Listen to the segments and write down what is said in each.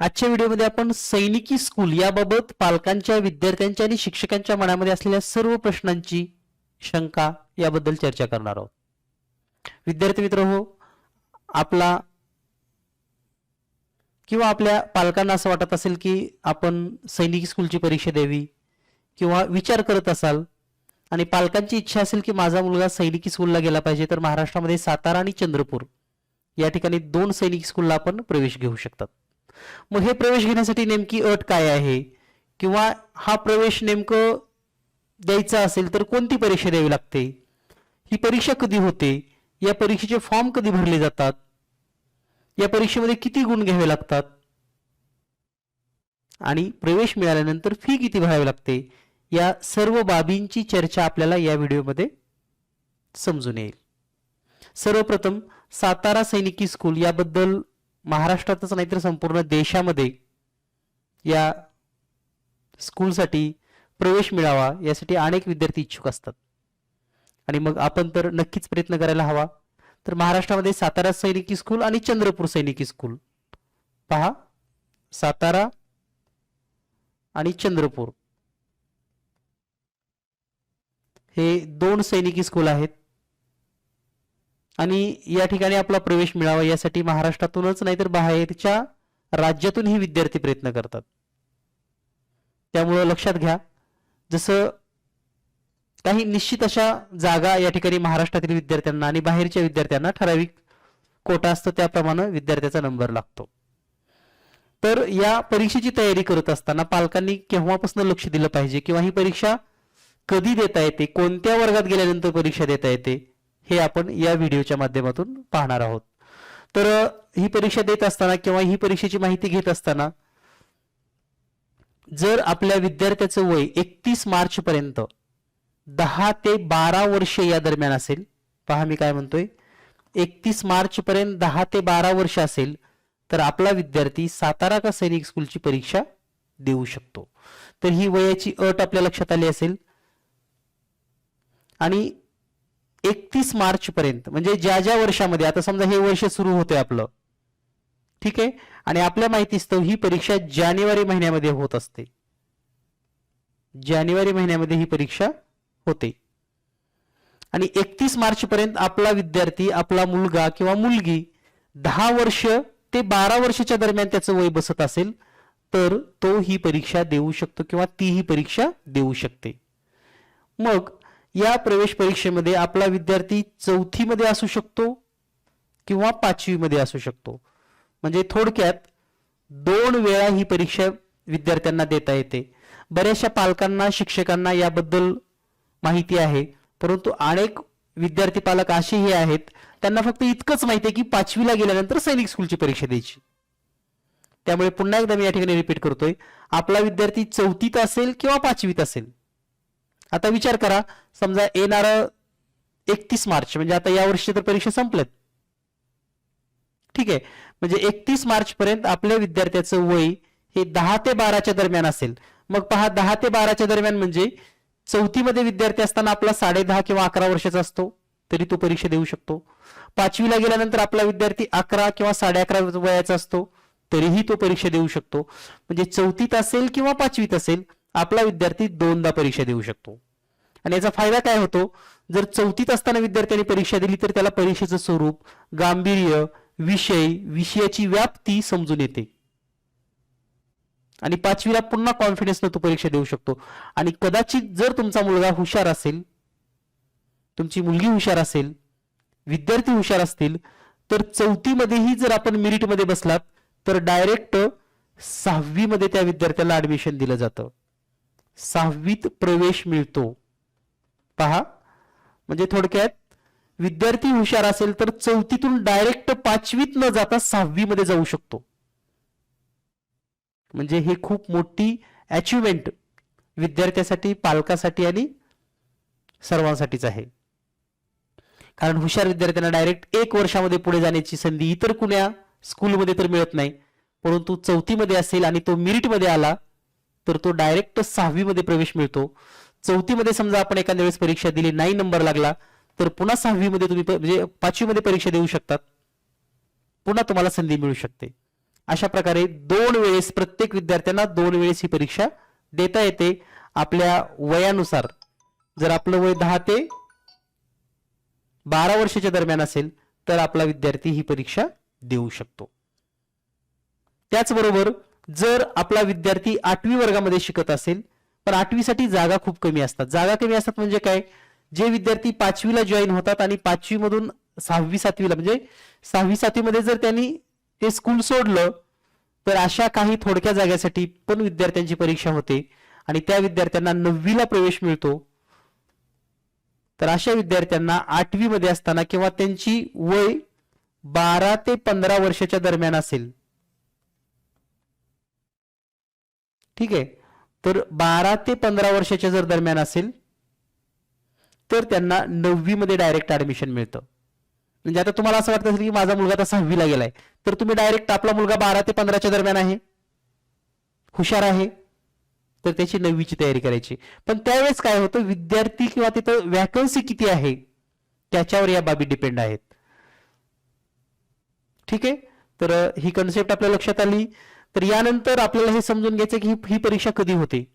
आजच्या व्हिडिओमध्ये आपण सैनिकी स्कूल याबाबत पालकांच्या विद्यार्थ्यांच्या आणि शिक्षकांच्या मनामध्ये असलेल्या सर्व प्रश्नांची शंका याबद्दल चर्चा करणार आहोत. विद्यार्थी मित्र हो आपला किंवा आपल्या पालकांना असं वाटत असेल की आपण सैनिकी स्कूलची परीक्षा द्यावी किंवा विचार करत असाल आणि पालकांची इच्छा असेल की माझा मुलगा सैनिकी स्कूलला गेला पाहिजे तर महाराष्ट्रामध्ये सातारा आणि चंद्रपूर या ठिकाणी दोन सैनिक स्कूलला आपण प्रवेश घेऊ शकतात. मग हे प्रवेश घेण्यासाठी नेमकी अट काय आहे? किंवा हा प्रवेश नेमकं द्यायचा असेल तर कोणती परीक्षा द्यावी लागते? ही परीक्षा कधी होते? या परीक्षेचे फॉर्म कधी भरले जातात? या परीक्षेमध्ये किती गुण घ्यावे लागतात? आणि प्रवेश मिळाल्यानंतर फी किती भरावी लागते? या सर्व बाबींची चर्चा आपल्याला या व्हिडिओमध्ये समजून येईल. सर्वप्रथम सातारा सैनिकी स्कूल याबद्दल महाराष्ट्रातच नाही तर संपूर्ण देशामध्ये या स्कूलसाठी प्रवेश मिळावा यासाठी अनेक विद्यार्थी इच्छुक असतात. आणि मग आपण तर नक्कीच प्रयत्न करायला हवा. तर महाराष्ट्रामध्ये सातारा सैनिकी स्कूल आणि चंद्रपूर सैनिकी स्कूल. पहा सातारा आणि चंद्रपूर. हे दोन सैनिकी स्कूल आहेत. आणि या ठिकाणी आपला प्रवेश मिळावा यासाठी महाराष्ट्रातूनच नाही तर बाहेरच्या राज्यातूनही विद्यार्थी प्रयत्न करतात. त्यामुळं लक्षात घ्या जसं काही निश्चित अशा जागा या ठिकाणी महाराष्ट्रातील विद्यार्थ्यांना आणि बाहेरच्या विद्यार्थ्यांना ठराविक कोटा असतो त्याप्रमाणे विद्यार्थ्याचा नंबर लागतो. तर या परीक्षेची तयारी करत असताना पालकांनी केव्हापासून लक्ष दिलं पाहिजे? किंवा ही परीक्षा कधी देता येते? कोणत्या वर्गात गेल्यानंतर परीक्षा देता येते? हे आपण या व्हिडिओच्या माध्यमातून पाहणार आहोत. तर ही परीक्षा देत असताना किंवा ही परीक्षेची माहिती घेत असताना जर आपल्या विद्यार्थ्याचं वय एकतीस मार्च पर्यंत दहा ते बारा वर्ष या दरम्यान असेल पहा मी काय म्हणतोय एकतीस मार्च पर्यंत दहा ते बारा वर्ष असेल तर आपला विद्यार्थी सातारा का सैनिक स्कूलची परीक्षा देऊ शकतो. तर ही वयाची अट आपल्या लक्षात आली असेल. आणि एकतीस मार्च पर्यंत म्हणजे ज्या ज्या वर्षामध्ये आता समजा हे वर्ष सुरू होते आपलं ठीक आहे? आणि आपल्या माहितीस्तव ही परीक्षा जानेवारी महिन्यामध्ये होत असते. जानेवारी महिन्यामध्ये ही परीक्षा होते. आणि एकतीस मार्च पर्यंत आपला विद्यार्थी आपला मुलगा किंवा मुलगी दहा वर्ष ते बारा वर्षाच्या दरम्यान त्याचं वय बसत असेल तर तो ही परीक्षा देऊ शकतो किंवा ती ही परीक्षा देऊ शकते. मग या प्रवेश परीक्षेमध्ये आपला विद्यार्थी चौथीमध्ये असू शकतो किंवा पाचवीमध्ये असू शकतो. म्हणजे थोडक्यात दोन वेळा ही परीक्षा विद्यार्थ्यांना देता येते. बऱ्याचशा पालकांना शिक्षकांना याबद्दल माहिती आहे परंतु अनेक विद्यार्थी पालक असेही आहेत त्यांना फक्त इतकंच माहिती आहे की पाचवीला गेल्यानंतर सैनिक स्कूलची परीक्षा द्यायची. त्यामुळे पुन्हा एकदा मी या ठिकाणी रिपीट करतोय आपला विद्यार्थी चौथीत असेल किंवा पाचवीत असेल आता विचार करा समजा येणार एकतीस मार्च म्हणजे आता या वर्षी तर परीक्षा संपल्यात. ठीक आहे म्हणजे एकतीस मार्च पर्यंत आपल्या विद्यार्थ्याचं वय हे दहा ते बाराच्या दरम्यान असेल. मग पहा दहा ते बाराच्या दरम्यान म्हणजे चौथीमध्ये विद्यार्थी असताना आपला साडे दहा किंवा अकरा वर्षाचा असतो तरी तो परीक्षा देऊ शकतो. पाचवीला गेल्यानंतर आपला विद्यार्थी अकरा किंवा साडे अकरा वयाचा असतो तरीही तो परीक्षा देऊ शकतो. म्हणजे चौथीत असेल किंवा पाचवीत असेल आपला विद्यार्थी दोनदा परीक्षा देऊ शकतो. आणि याचा फायदा काय होतो? जर चौथीत असताना विद्यार्थ्यांनी परीक्षा दिली तर त्याला परीक्षेचं स्वरूप गांभीर्य विषय विषयाची व्याप्ती समजून येते. आणि पाचवीला पुन्हा कॉन्फिडन्सनं तो परीक्षा देऊ शकतो. आणि कदाचित जर तुमचा मुलगा हुशार असेल तुमची मुलगी हुशार असेल विद्यार्थी हुशार असतील तर चौथीमध्येही जर आपण मेरिटमध्ये बसलात तर डायरेक्ट सहावीमध्ये त्या विद्यार्थ्याला ऍडमिशन दिलं जातं. सहावीत प्रवेश मिळतो. पहा. म्हणजे थोडक्यात विद्यार्थी हुशार असेल तर चौथीतून डायरेक्ट पाचवीत न जाता सहावीमध्ये जाऊ शकतो. म्हणजे हे खूप मोठी अचिव्हमेंट विद्यार्थ्यासाठी पालकासाठी आणि सर्वांसाठीच आहे. कारण हुशार विद्यार्थ्यांना डायरेक्ट एक वर्षामध्ये पुढे जाण्याची संधी इतर कुण्या स्कूलमध्ये तर मिळत नाही. परंतु चौथीमध्ये असेल आणि तो मिरिटमध्ये आला तर तो डायरेक्ट सहावीमध्ये प्रवेश मिळतो. चौथीमध्ये समजा आपण एखाद्या वेळेस परीक्षा दिली नाही नंबर लागला तर पुन्हा सहावीमध्ये तुम्ही म्हणजे पाचवीमध्ये परीक्षा देऊ शकतात. पुन्हा तुम्हाला संधी मिळू शकते. अशा प्रकारे दोन वेळेस प्रत्येक विद्यार्थ्यांना दोन वेळेस ही परीक्षा देता येते. आपल्या वयानुसार जर आपलं वय दहा ते बारा वर्षाच्या दरम्यान असेल तर आपला विद्यार्थी ही परीक्षा देऊ शकतो. त्याचबरोबर जर आपला विद्यार्थी आठवी वर्गामध्ये शिकत असेल पण आठवीसाठी जागा खूप कमी असतात. जागा कमी असतात म्हणजे काय? जे विद्यार्थी पाचवीला जॉईन होतात आणि पाचवी मधून सहावी सातवीला म्हणजे सहावी सातवीमध्ये जर त्यांनी ते स्कूल सोडलं तर अशा काही थोडक्या जागेसाठी पण विद्यार्थ्यांची परीक्षा होते आणि त्या विद्यार्थ्यांना नववीला प्रवेश मिळतो. तर अशा विद्यार्थ्यांना आठवी मध्ये असताना किंवा त्यांची वय बारा ते पंधरा वर्षाच्या दरम्यान असेल ठीक आहे. तर बारा ते पंधरा वर्षाच्या जर दरम्यान असेल तर त्यांना नववीमध्ये डायरेक्ट ऍडमिशन मिळतं. म्हणजे आता तुम्हाला असं वाटत असेल की माझा मुलगा आता सहावीला गेलाय तर तुम्ही डायरेक्ट आपला मुलगा बारा ते पंधराच्या दरम्यान आहे. हुशार आहे. तर त्याची नववीची तयारी करायची. पण त्यावेळेस काय होतं विद्यार्थी किंवा तिथं वॅकन्सी किती आहे त्याच्यावर या बाबी डिपेंड आहेत. ठीक आहे? तर ही कन्सेप्ट आपल्या लक्षात आली. तर यानंतर आपल्याला हे समजून घ्यायचं की ही परीक्षा कधी होते?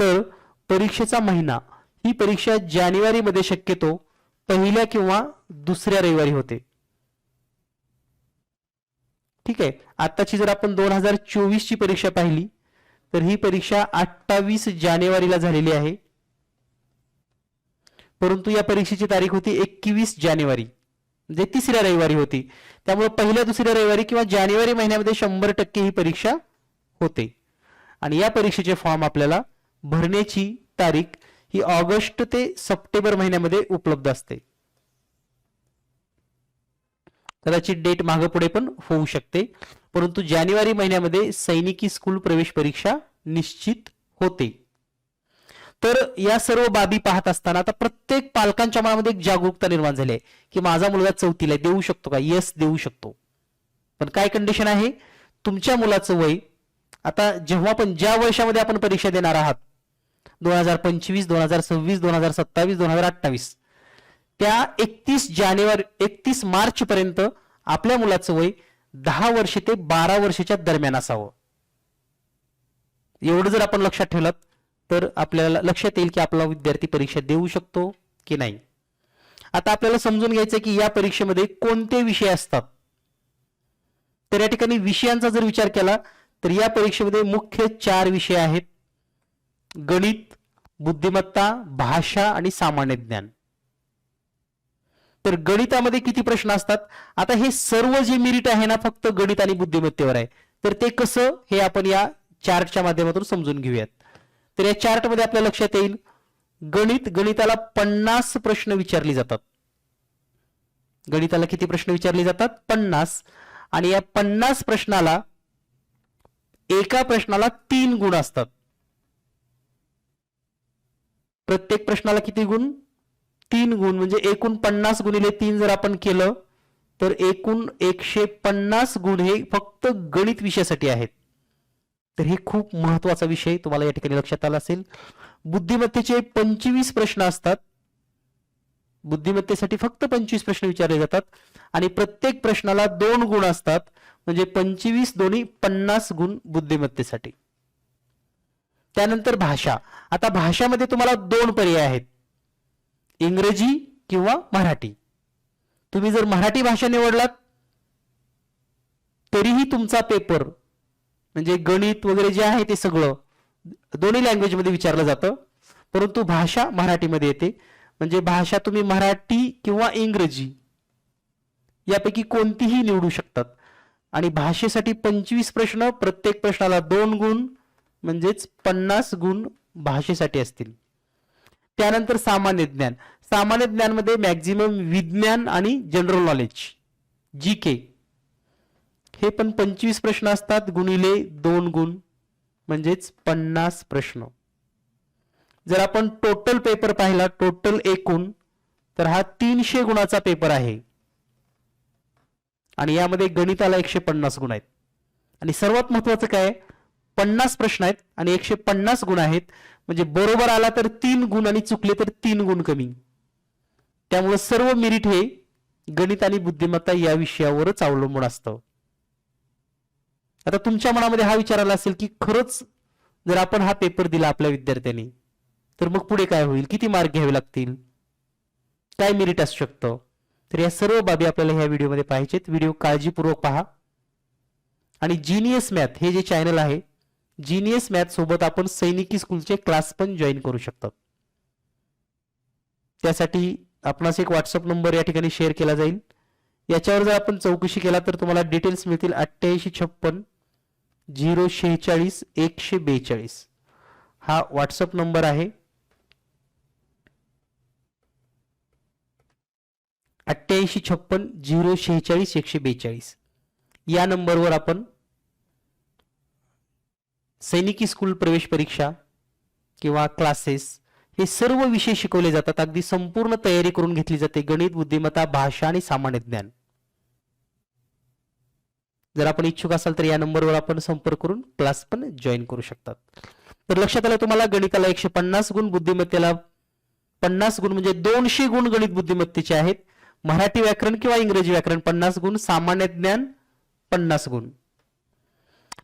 तर परीक्षेचा महिना. ही परीक्षा जानेवारीमध्ये शक्यतो पहिल्या किंवा दुसऱ्या रविवारी होते. ठीक आहे? आत्ताची जर आपण दोन हजार चोवीसची परीक्षा पाहिली तर ही परीक्षा अठ्ठावीस जानेवारीला झालेली आहे. परंतु या परीक्षेची तारीख होती एकवीस जानेवारी. म्हणजे तिसऱ्या रविवारी होती. त्यामुळे पहिल्या दुसऱ्या रविवारी किंवा जानेवारी महिन्यामध्ये शंभर टक्के ही परीक्षा होते. आणि या परीक्षेचे फॉर्म आपल्याला भरण्याची तारीख ही ऑगस्ट ते सप्टेंबर महिन्यामध्ये उपलब्ध असते. कदाचित डेट मागे पुढे पण होऊ शकते. परंतु जानेवारी महिन्यामध्ये सैनिकी स्कूल प्रवेश परीक्षा निश्चित होते. तर या सर्व बाबी पाहत असताना आता प्रत्येक पालकांच्या मनामध्ये एक जागरूकता निर्माण झाली आहे की माझा मुलगा चौथीला देऊ शकतो का? येस देऊ शकतो. पण काय कंडिशन आहे? तुमच्या मुलाचं वय आता जेव्हा पण ज्या वर्षामध्ये आपण परीक्षा देणार आहात दोन हजार पंचवीस दोन हजार सव्वीस दोन हजार सत्तावीस दोन हजार अठ्ठावीस त्या एकतीस जानेवारी एकतीस मार्च पर्यंत आपल्या मुलाचं वय दहा वर्ष ते बारा वर्षाच्या दरम्यान असावं. एवढं जर आपण लक्षात ठेवलं तर आपल्याला लक्षात येईल की आपला विद्यार्थी परीक्षा देऊ शकतो की नाही. आता आपल्याला समजून घ्यायचं की या परीक्षेमध्ये कोणते विषय असतात. तर या ठिकाणी विषयांचा जर विचार केला तर या परीक्षेमध्ये मुख्य चार विषय आहेत. गणित बुद्धिमत्ता भाषा आणि सामान्य ज्ञान. तर गणितामध्ये किती प्रश्न असतात? आता हे सर्व जे मिरिट आहे ना फक्त गणित आणि बुद्धिमत्तेवर आहे. तर ते कसं हे आपण या चार्टच्या माध्यमातून समजून घेऊयात. तर या चार्टमध्ये आपल्या लक्षात येईल. गणित गणिताला पन्नास प्रश्न विचारले जातात. गणिताला किती प्रश्न विचारले जातात? पन्नास. आणि या पन्नास प्रश्नाला एका प्रश्नाला तीन गुण असतात. प्रत्येक प्रश्नाला किती गुण? तीन गुण. म्हणजे एकूण पन्नास गुणिले तीन जर आपण केलं तर एकूण एकशे पन्नास गुण हे फक्त गणित विषयासाठी आहेत. तर हे खूप महत्त्वाचा विषय तुम्हाला या ठिकाणी लक्षात आला असेल. बुद्धिमत्तेचे पंचवीस प्रश्न असतात. बुद्धिमत्तेसाठी फक्त पंचवीस प्रश्न विचारले जातात. आणि प्रत्येक प्रश्नाला दोन गुण असतात. म्हणजे पंचवीस दोन्ही पन्नास गुण बुद्धिमत्तेसाठी. त्यानंतर भाषा. आता भाषामध्ये तुम्हाला दोन पर्याय आहेत. इंग्रजी किंवा मराठी. तुम्ही जर मराठी भाषा निवडलात तरीही तुमचा पेपर म्हणजे गणित वगैरे जे आहे ते सगळं दोन्ही लँग्वेजमध्ये विचारलं जातं. परंतु भाषा मराठीमध्ये येते. म्हणजे भाषा तुम्ही मराठी किंवा इंग्रजी यापैकी कोणतीही निवडू शकतात. आणि भाषेसाठी पंचवीस प्रश्न प्रत्येक प्रश्नाला दोन गुण म्हणजेच पन्नास गुण भाषेसाठी असतील. त्यानंतर सामान्य ज्ञान. सामान्य ज्ञानमध्ये मॅक्झिमम विज्ञान आणि जनरल नॉलेज जी के हे पण पंचवीस प्रश्न असतात गुणिले दोन गुण म्हणजेच पन्नास प्रश्न. जर आपण टोटल पेपर पाहिला टोटल एकूण तर हा तीनशे गुणाचा पेपर आहे. आणि यामध्ये गणिताला एकशे पन्नास गुण आहेत. आणि सर्वात महत्वाचं काय? पन्नास प्रश्न आहेत आणि एकशे पन्नास गुण आहेत. म्हणजे बरोबर आला तर तीन गुण आणि चुकले तर तीन गुण कमी. त्यामुळे सर्व मिरिट हे गणित आणि बुद्धिमत्ता या विषयावरच अवलंबून असतं. आता तुमच्या मनामध्ये हा विचार आला असेल की खरंच जर आपण हा पेपर दिला आपल्या विद्यार्थ्यांनी तर मग पुढे काय होईल? किती मार्क घ्यावे लागतील? काय मेरिट असू शकतं? तर या सर्व बाबी आपल्याला ह्या व्हिडिओमध्ये पाहिजेत व्हिडिओ काळजीपूर्वक पहा. आणि जिनियस मॅथ हे जे चॅनल आहे जिनियस मॅथ सोबत आपण सैनिकी स्कूलचे क्लास पण जॉईन करू शकतात त्यासाठी आपणास एक व्हॉट्सअप नंबर या ठिकाणी शेअर केला जाईल. याच्यावर जर आपण चौकशी केला तर तुम्हाला डिटेल्स मिळतील. अठ्ठ्याऐंशी छप्पन झिरो शेहेचाळीस एकशे बेचाळीस. हा व्हॉट्सअप नंबर आहे. अठ्ठ्याऐंशी छप्पन झिरो शेहेचाळीस एकशे बेचाळीस. या नंबरवर आपण सैनिकी स्कूल प्रवेश परीक्षा किंवा क्लासेस हे सर्व विषय शिकवले जातात. अगदी संपूर्ण तयारी करून घेतली जाते. गणित बुद्धिमत्ता भाषा आणि सामान्य ज्ञान. जर आपण इच्छुक असाल तर या नंबरवर आपण संपर्क करून क्लास पण जॉईन करू शकतात. तर लक्षात आलं तुम्हाला गणिताला एकशे पन्नास गुण बुद्धिमत्तेला पन्नास गुण म्हणजे दोनशे गुण गणित बुद्धिमत्तेचे आहेत. मराठी व्याकरण किंवा इंग्रजी व्याकरण पन्नास गुण सामान्य ज्ञान पन्नास गुण.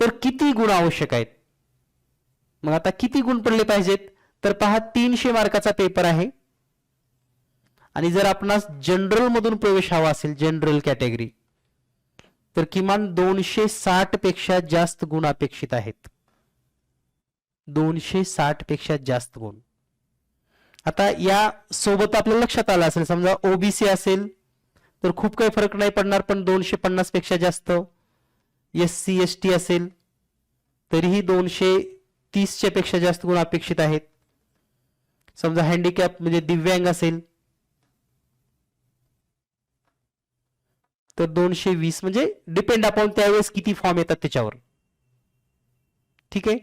तर किती गुण आवश्यक आहेत? मग आता किती गुण पडले पाहिजेत? तर पहा तीनशे मार्काचा पेपर आहे. आणि जर आपणास जनरल मधून प्रवेश हवा असेल जनरल कॅटेगरी तर किमान दोनशे साठपेक्षा जास्त गुण अपेक्षित आहेत. दोनशे साठपेक्षा जास्त गुण. आता या सोबत आपल्या लक्षात आलं असेल समजा ओबीसी असेल तर खूप काही फरक नाही पडणार पण दोनशे पन्नासपेक्षा जास्त. एस सी एस टी असेल तरीही दोनशे तीसच्या पेक्षा जास्त गुण अपेक्षित आहेत. समजा हँडिकॅप म्हणजे दिव्यांग असेल तर दोनशे वीस म्हणजे डिपेंड अपॉन त्यावेळेस किती फॉर्म येतात त्याच्यावर. ठीक आहे?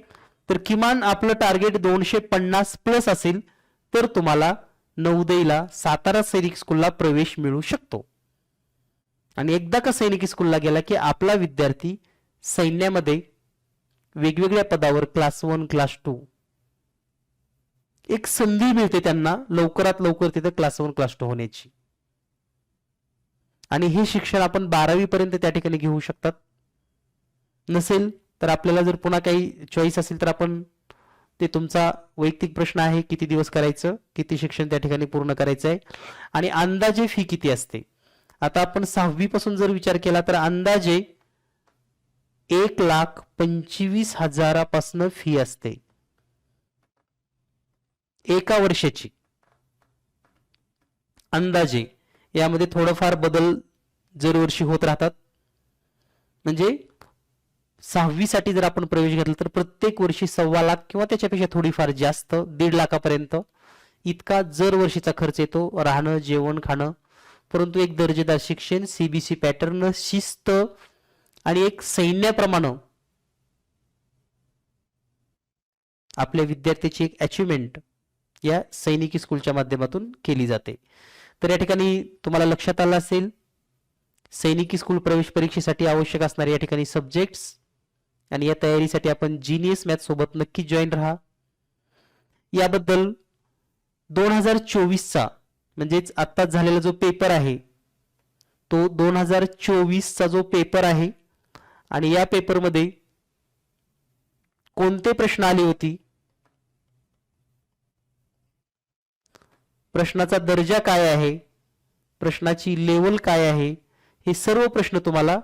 तर किमान आपलं टार्गेट दोनशे पन्नास प्लस असेल तर तुम्हाला नवदईला सातारा सैनिक स्कूलला प्रवेश मिळू शकतो. आणि एकदा का सैनिक स्कूलला गेला की आपला विद्यार्थी सैन्यामध्ये वेगवेगळ्या पदावर क्लास वन क्लास टू एक संधी मिळते त्यांना लवकरात लवकर तिथे क्लास वन क्लास टू होण्याची. आणि हे शिक्षण आपण बारावीपर्यंत त्या ठिकाणी घेऊ शकतात. नसेल तर आपल्याला जर पुन्हा काही चॉईस असेल तर आपण ते तुमचा वैयक्तिक प्रश्न आहे किती दिवस करायचं किती शिक्षण त्या ठिकाणी पूर्ण करायचं आहे आणि अंदाजे फी किती असते. आता आपण सहावी पासून जर विचार केला तर अंदाजे एक लाख पंचवीस हजारापासून फी असते. एका वर्षाची. अंदाजे. यामध्ये थोडंफार बदल दरवर्षी होत राहतात. म्हणजे सहावीसाठी जर आपण प्रवेश घेतला तर प्रत्येक वर्षी सव्वा लाख किंवा त्याच्यापेक्षा थोडीफार जास्त दीड लाखापर्यंत इतका जर वर्षीचा खर्च येतो. राहणं जेवण खाणं. परंतु एक दर्जेदार शिक्षण सीबीसी पॅटर्न शिस्त आणि एक सैन्याप्रमाणे आपल्या विद्यार्थ्याची एक अचिव्हमेंट या सैनिकी स्कूलच्या माध्यमातून केली जाते. तर या ठिकाणी तुम्हाला लक्षात आलं असेल सैनिकी स्कूल प्रवेश परीक्षेसाठी आवश्यक असणारे या ठिकाणी सब्जेक्ट्स आणि या तयारीसाठी आपण जीनियस मॅथ सोबत नक्की जॉईन राहा. याबद्दल दोन हजार चोवीसचा म्हणजेच आत्ताच झालेला जो पेपर आहे तो दोन हजार चोवीसचा जो पेपर आहे आणि या पेपरमध्ये कोणते प्रश्न आले होती प्रश्नाचा दर्जा काय आहे? प्रश्नाची लेवल काय आहे? हे सर्व प्रश्न तुम्हाला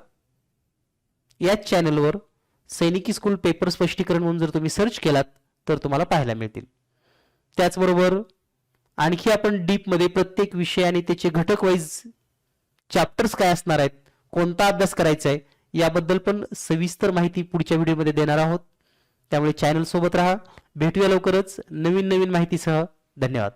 याच चॅनलवर सैनिकी स्कूल पेपर स्पष्टीकरण म्हणून जर तुम्ही सर्च केलात तर तुम्हाला पाहायला मिळतील. त्याचबरोबर आणखी आपण डीपमध्ये प्रत्येक विषय आणि त्याचे घटक वाईज चॅप्टर्स काय असणार आहेत कोणता अभ्यास करायचा आहे याबद्दल पण सविस्तर माहिती पुढच्या व्हिडिओमध्ये देणार आहोत. त्यामुळे चॅनल सोबत राहा. भेटूया लवकरच नवीन नवीन माहितीसह. धन्यवाद.